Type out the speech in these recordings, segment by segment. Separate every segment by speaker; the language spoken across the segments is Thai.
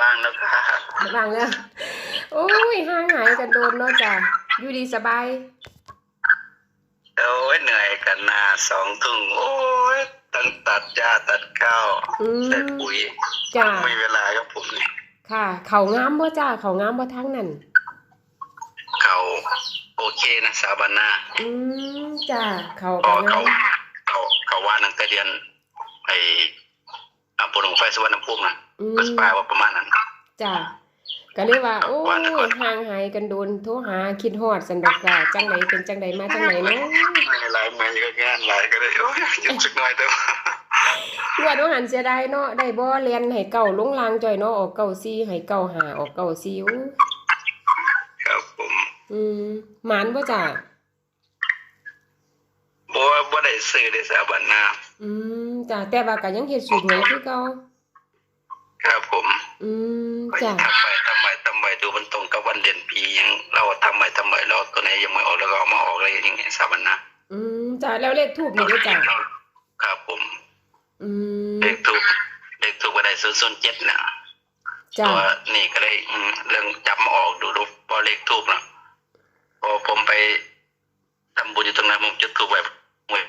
Speaker 1: บ้างแล้วครับ
Speaker 2: บางแล้วโอ้ยห่างหายกันโดนเนาะจ้ะอยู่ดีสบาย
Speaker 1: โอ้ยเหนื่อยกันนาสองทุ่งโอ้ยตั้งตัดหญ้าตัดข้าว
Speaker 2: อืม
Speaker 1: ใส่ปุ๋ย
Speaker 2: จ้ะ
Speaker 1: ไม่มีเวลาครับผมเนี่ย
Speaker 2: ค่ะ เขางามบ่จ้าเขางามบ่ทั้งนั้น
Speaker 1: เขาโอเคนะสาบานา
Speaker 2: อืมจ้าเขา
Speaker 1: ก็
Speaker 2: ก็งา
Speaker 1: เขา
Speaker 2: ม
Speaker 1: เขาเขาว่าตั้งแต่เดือนไอ้อาปุรงไฟสวรรณภูมินะ
Speaker 2: อืม
Speaker 1: ก็สปายว่าประมาณนั้น
Speaker 2: จ้าก็เลยว่า โอ้
Speaker 1: วันก่อน
Speaker 2: ห่างหายกันโดนโทรหาคิดฮอดสันดอกจ้าจังไดเป็นจังไดมาจังไดเนาะ
Speaker 1: หลายเมืองก็งานหลายก็เลยโอ้ยหยุดสักหน่อยเถอะ
Speaker 2: งวดว่าหันเสียดายเนาะได้บ่เรียนให้เก่าลงลางจ่อยเนาะออกเก่าซี่ให้เก่าหาออกเก่าซี่อู้
Speaker 1: ครับผม
Speaker 2: อืมหมานบ่จ้า
Speaker 1: บ่ว่าบ่ได้ซื้อได้สาบานา
Speaker 2: อืมจ้าแต่ว่าก็ยังเฮ็ดสูตรหวยคือเก่า
Speaker 1: ครับผม
Speaker 2: อืมจ้า
Speaker 1: ทำไมทำไมทำไมดูมันตรงกับวันเดือนปียังเราทำไมทำไมเราตัวไหนยังไม่ออกแล้วก็เอามาออกอะไรอย่างเงี้ยสาบานา
Speaker 2: อืมจ้าแล้วเลขทูบนี่ด้วยจ้า
Speaker 1: ครับผม
Speaker 2: อืม
Speaker 1: เลขถูกเลขถูกก็ได้ศูนย์ศูนย์เจ็ดนะ
Speaker 2: จ้า
Speaker 1: ตัวนี่ก็เลยอืมเรื่องจำมาออกดูดูพอเลขถูกนะพอผมไปทำบุญอยู่ตรงนั้นผมจุดถูกแบบหวย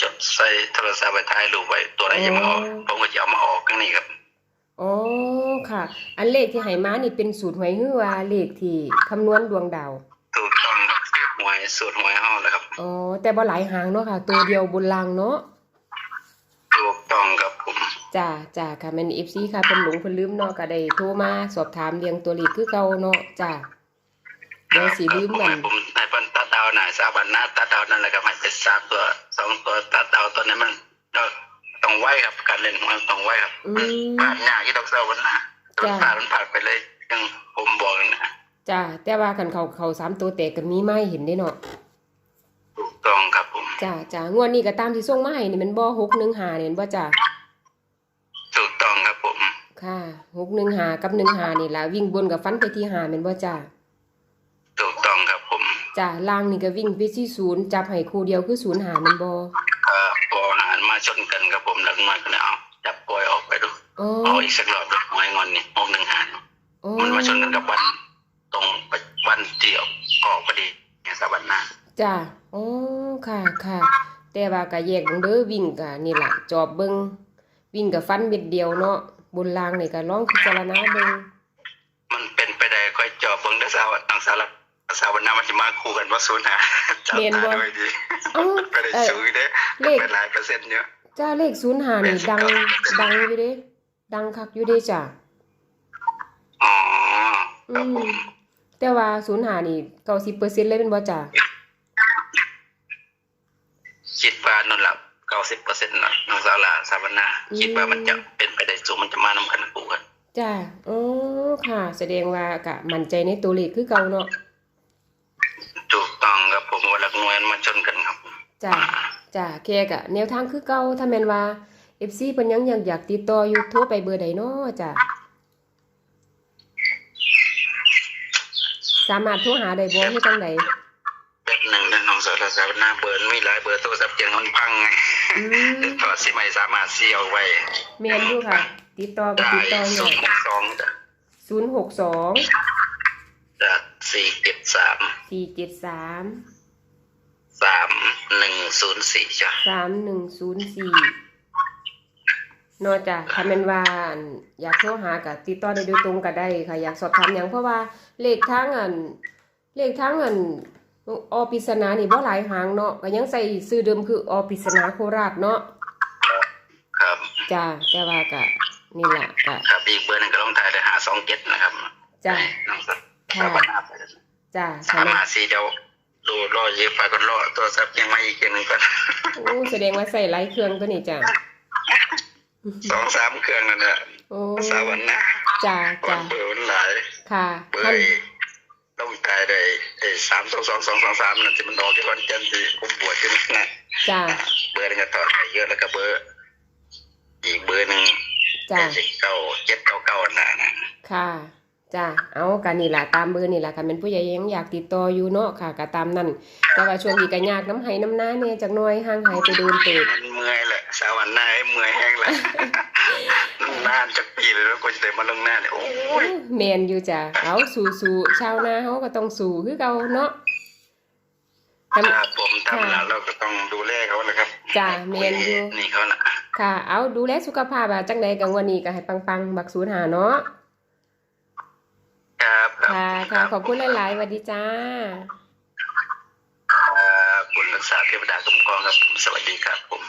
Speaker 1: จดใส่โทรศัพท์ไว้ท้ายรูปไว้ตัวไหนยังไม่ออกผมก็จะเอามาออกข้างนี้ครับ
Speaker 2: อ๋อค่ะ อันเลขที่ให้มานี่เป็นสูตรหวยฮือว่าเลขที่คำนวณดวงดาว
Speaker 1: ถูกต้องครับสูตรหวยสูตรหวยห้องแล้วครับ
Speaker 2: อ๋อแต่บ่หลายหางเนาะค่ะ ตัวเดียวบนรางเนาะ
Speaker 1: ถูกต้องครับผม
Speaker 2: จ้าจ้าค่ะแม่น FC ค่ะเพิ่นหลงเพิ่นลืมเนาะก็ได้โทรมาสอบถามเรียงตัวเลขคือเก่าเนาะจ้าเดี๋ยวสิลืม
Speaker 1: ผม
Speaker 2: นั่น
Speaker 1: ให้ผมให้เพิ่นตัดดาวหน่อยสาบันหน้าตัดดาวนั่นแหละครับให้เป็นสามตัวสองตัวตัดดาวตัวนี้มันเรา ต้องไวครับ การเล่นของมันต้องไวครับ
Speaker 2: อืม
Speaker 1: ผ่านยากที่ดอกเซาวันหน้า
Speaker 2: จ้ะ
Speaker 1: ผ่านมันผ่านไปเลยยังผมบอกเลยนะ
Speaker 2: จ้าแต่ว่ากันเขาเขาสามตัวแตกก็มีมาให้เห็นได้เนาะ
Speaker 1: ถูกต้องครับผม
Speaker 2: จ้าจ้างวดนี้ก็ตามที่ส่งมาให้นี่มันบ่615นี่แม่นบ่จ้า
Speaker 1: ถูกต้องครับผม
Speaker 2: ค่ะ615กับ15นี่ล่ะวิ่งบนกับฟันไปที่5แม่นบ่จ้า
Speaker 1: ถูกต้องครับผม
Speaker 2: จ้าล่างนี่ก็วิ่งไปที่ศูนย์จับให้คู่เดียวคือศูนย์หามันบ่
Speaker 1: เอ่อพอหาร มาชนกันครับผมแล้วมาก็เลยเอาจับปล่อยออกไปดู
Speaker 2: อ๋อ
Speaker 1: เอาอีกสักรอบดูหวยงอนนี่หกหนึ่งหาร
Speaker 2: อ๋อ
Speaker 1: มันมาชนกันกับวัน ตรงวันที่ออกพอดีเนี่ยสาบันหน้า
Speaker 2: จ้าอ๋อค่ะค่ะ แต่ว่าก็แยกเบิ่งเด้อวิ่งก็นี่ล่ะจอบเบิ่งวิ่งกับฟันเม็ดเดียวเนาะบนล่างนี่ก็ลองพิจารณาเบิ่ง
Speaker 1: มันเป็นไปได้ค่อยจอบเบิ่งได้สาวต่างสาร สาวันหน้ามันจะมาคู่กันว่าศูนย์หาจับตาด้วยดี
Speaker 2: เอ้า
Speaker 1: ไปได้
Speaker 2: เอ่อ
Speaker 1: สูงเด้
Speaker 2: เลข
Speaker 1: เป็นหลายเปอร์เซ็นต์เยอะ
Speaker 2: จ้าเลขศูนย์หานี่ดังดังอยู่เด้ดังคักอยู่เด้จ้า
Speaker 1: อ๋อค
Speaker 2: อื
Speaker 1: รับผมม
Speaker 2: แต่ว่าศูนย์หานี่90%เลยเป็นบ่จ้า
Speaker 1: คิดว่านั่นแหละเก้าสิบเปอร์เซ็นต์ละน้องสาวลาสาวันหน้าคิดว่ามันจะเป็นไปได้สูงมันจะมานำกันคู่กัน
Speaker 2: จ้าอ๋อค่ะ แสดงว่าก็มั่นใจในตัวเลขคือเก่าเนาะ
Speaker 1: ว่าหลักหน่วยมันมาชนกันครับ
Speaker 2: จ้าจ้าแค่กะแนวทางคือเก่าถ้าแม่นว่า FC เพิ่นยังอยากอยากติดต่ออยู่โทรไปเบอร์ใดเนาะจ้าสามารถโทรหาได้บ่เฮ็ดจังได
Speaker 1: แบบหนึ่งนะน้องสาวลาสาวันหน้าเบอร์มีหลายเบอร์โทรศัพท์ยังมันพังไง
Speaker 2: อืม
Speaker 1: ต่อสิไม่สามารถเสียเอาไว้
Speaker 2: แม่นอยู่ค่ะ ติดต่อก็
Speaker 1: ได้
Speaker 2: ติดต่อ
Speaker 1: ส
Speaker 2: เนี่
Speaker 1: อง
Speaker 2: ย
Speaker 1: สองจ้ะ
Speaker 2: 062
Speaker 1: จากสี่เจ็ดสาม
Speaker 2: 473
Speaker 1: สามหนึ่งศูนย์สี่จ้ะ
Speaker 2: 3104เนาะจ้ะถ้าแม่นว่าอั่นอยากโทรหาก็ติดต่อได้โดยตรงก็ได้ค่ะ อยากสอบถามหยังเพราะว่าเลขทางอันเลขทางอันอปริศนานี่บ่หลายหางเนาะก็ยังใส่ซื้อเดิมคืออปริศนาโคราชเนาะ
Speaker 1: ครับ
Speaker 2: จ้าแต่ว่าก็นี่ล่ะก็
Speaker 1: ครับอีกเบอร์หนึ่งก็ต้องถ่ายเลยหาสองเจ็ดนะครับ
Speaker 2: จ้า
Speaker 1: น้องสัก
Speaker 2: ค่ะ
Speaker 1: สามารถหาไปได้
Speaker 2: จ้า
Speaker 1: สามหาสี่เดียว ดูรอเยอะไปก็รอตัวซับยังไม่อีกอย่างหนึ่งก่อน
Speaker 2: โอ้แสดงว่าใส่หลายเครื่องตัวนี้จ้า
Speaker 1: สองสามเครื่องนั่นแหละ
Speaker 2: โอ้
Speaker 1: สาวันนะ
Speaker 2: จ้า
Speaker 1: วั
Speaker 2: จ้าน
Speaker 1: เบอร์มันหลาย
Speaker 2: ค่ะ
Speaker 1: เบอร์
Speaker 2: ท่าน
Speaker 1: ไอ้ต้องตายได้ไอ้สามสองสองสองสองสามนั่นที่มันออกที่วันจันทร์ที่ผมบวชที่นั่นนะ
Speaker 2: จ้า
Speaker 1: เบอร์หนึงก็ต่อไปเยอะแล้วก็เบอร์ อีกเบอร์หนึ่ง
Speaker 2: จ้า
Speaker 1: เจ็ดเก้าเจ็ดเก้าเก้าน่ะนะ
Speaker 2: ค่ะ จ้าเอากันนี่ล่ะตามเบอร์นี่ล่ะค่ะเป็นผู้ใหญ่ยังอยากติดต่ออยู่เนาะค่ะก็ตามนั่นแต่ว่าช่วงนี้ก็ยากน้ำไหน้ำหน้าเนี่ยจักหน่อยห่างหายไปโดนเติบ
Speaker 1: มันเมื่อยแหละสาวันหน้าให้เมื่อยแห้งแหละ
Speaker 2: เอ
Speaker 1: นานจักปีเลยแล้วก็จะได้มาลงหน้าเนี่ยโอ้ย
Speaker 2: แมนอยู่จ้ะเอาสู่สู่ชาวนาเขาก็ต้องสู่คือเก่าเนาะทำ
Speaker 1: ครับผมทำงานเราก็ต้องดูแลเขาแหละครับ
Speaker 2: จ้ะแม่นอยู่
Speaker 1: นี่เขาน่ะ
Speaker 2: ค่ะ เอาดูแลสุขภาพอะจังใดกันวันนี้ก็ให้ปังๆ บักศูนย์หาเนาะ
Speaker 1: ครับรับ
Speaker 2: ค่ะค่ะขอบคุณหลายๆสวัสดีจ้า
Speaker 1: ครับบุญรักษาเทวดาคุ้มครองครับผมสวัสดีครับผม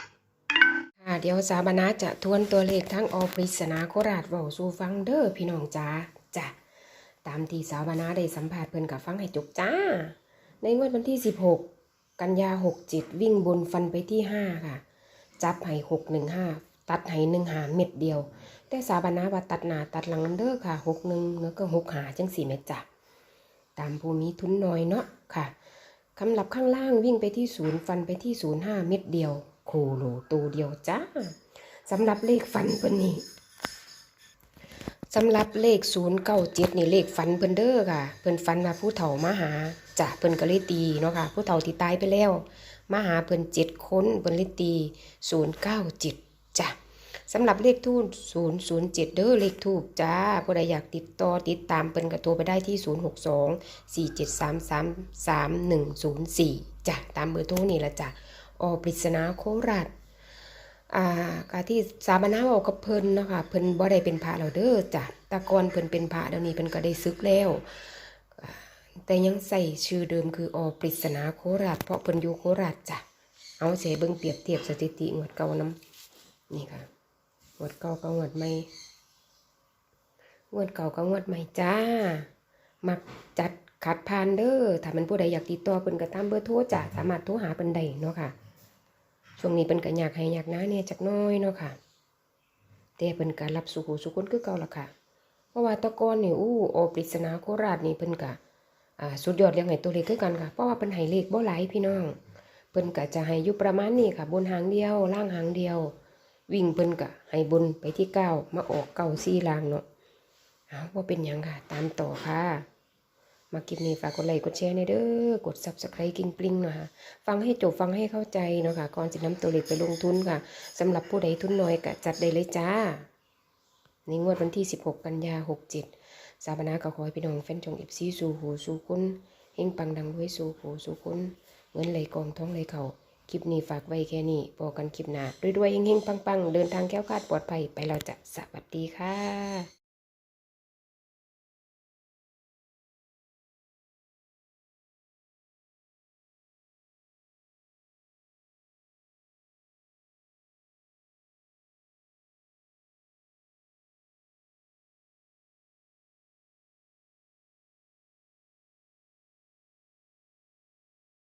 Speaker 2: ค่ะเดี๋ยวสาบานาจะทวนตัวเลขทั้งอปริศนาโคราชเว้าสู่ฟังเด้อพี่น้องจ้าจ้ะตามที่สาวบานาได้สัมภาษณ์เพิ่นกับฟังให้จบจ้า ในงวดวันที่ 16 กันยา 67 วิ่งบนฟันไปที่ 5 ค่ะ จับให้615 ตัดให้1หาเม็ดเดียว แต่สาบานาว่าตัดหนาตัดหลังนำเด้อค่ะ61แล้วก็6หาจังสี่เม็ดจ้ะตามภูมิทุนน้อยเนาะค่ะคำหลับข้างล่างวิ่งไปที่ศูนย์ฟันไปที่ศูนย์ห้าเม็ดเดียว โคโลตัวเดียวจ้าสำหรับเลขฝันเพิ่นนี่สำหรับเลขศูนย์เก้าเจ็ดนี่เลขฝันเพิ่นเด้อค่ะ เพิ่นฝันว่าผู้เฒ่ามาหาจ้ะเพิ่นก็เลยตีเนาะค่ะ ผู้เฒ่าที่ตายไปแล้ว มาหาเพิ่นเจ็ดคนเพิ่นเลยตีศูนย์เก้าเจ็ด จ้ะสำหรับเลขทูบศูนย์ศูนย์เจ็ดเด้อเลขทูบจ้าผู้ใดอยากติดต่อติดตามเพิ่นก็โทรไปได้ที่ศูนย์หกสองสี่เจ็ดสามสามสามหนึ่งศูนย์สี่จ้ะ ตามเบอร์โทรนี่ละจ้ะออปริศนาโคราชอ่ากาที่สาบนาเว้ากับเพิ่นเนาะคะเพิ่นบ่ได้เป็นพระแล้วเด้อจ้ะตะกอนเพิ่นเป็นพระเดี๋ยวนี้เพิ่นก็ได้ซึกแล้ว แต่ยังใส่ชื่อเดิมคือออปริศนาโคราชเพราะเพิ่นอยู่โคราชจ้ะเอาเสเบิ่งเปรียบเทียบสถิติงวดเก่านํ นี่ค่ะงวดเก่ากับงวดใหม่งวดเก่ากับงวดใหม่จ้า มักจัดขัดพานเด้อถ้ามันผู้ใดอยากติดต่อเพิ่นก็ตามเบอร์โทรจ้ะสามารถโทรหาเพิ่นได้เนาะค่ะ ช่วงนี้เพิ่นก็อยากให้อยากน้าเนี่ยจักน้อยเนาะค่ะ แต่เพิ่นก็รับสุขุสุขคนคือเก่าละค่ะ เพราะว่าตะกอนนี่อู้โอปริศนาโคราชนี่เพิ่นก็อ่าสุดยอดเรื่องให้ตัวเลขคือกันค่ะ เพราะว่าเพิ่นให้เลขบ่หลายพี่น้อง เพิ่นก็จะให้อยู่ประมาณนี้ค่ะ บนหางเดียว ล่างหางเดียว วิ่งเพิ่นก็ให้บนไปที่เก้ามาออกเก้าซี่ลางเนาะเอาว่าเป็นยังค่ะ ตามต่อค่ะ มาคลิปนี้ฝากกดไลค์กดแชร์ในเด้อกด subscribe กิ้งปลิ้งนะคะฟังให้จบฟังให้เข้าใจเนาะค่ะก่อนจะนำตัวเลขไปลงทุนค่ะสำหรับผู้ใดทุนน้อยก็จัดได้เลยจ้า ในงวดวันที่ 16 กันยา 67 สาบนาก็ขอให้พี่น้องแฟนจงเอฟซีสู่หูสู่คุณเฮงปังดังด้วยสู่หูสู่คุณเงินไหลกองท้องไหลเข่า คลิปนี้ฝากไว้แค่นี้พอกันคลิปหน้าด้วยๆเฮงๆปังๆ เดินทางแก้วคาดปลอดภัยไปเราจะสวัสดีค่ะ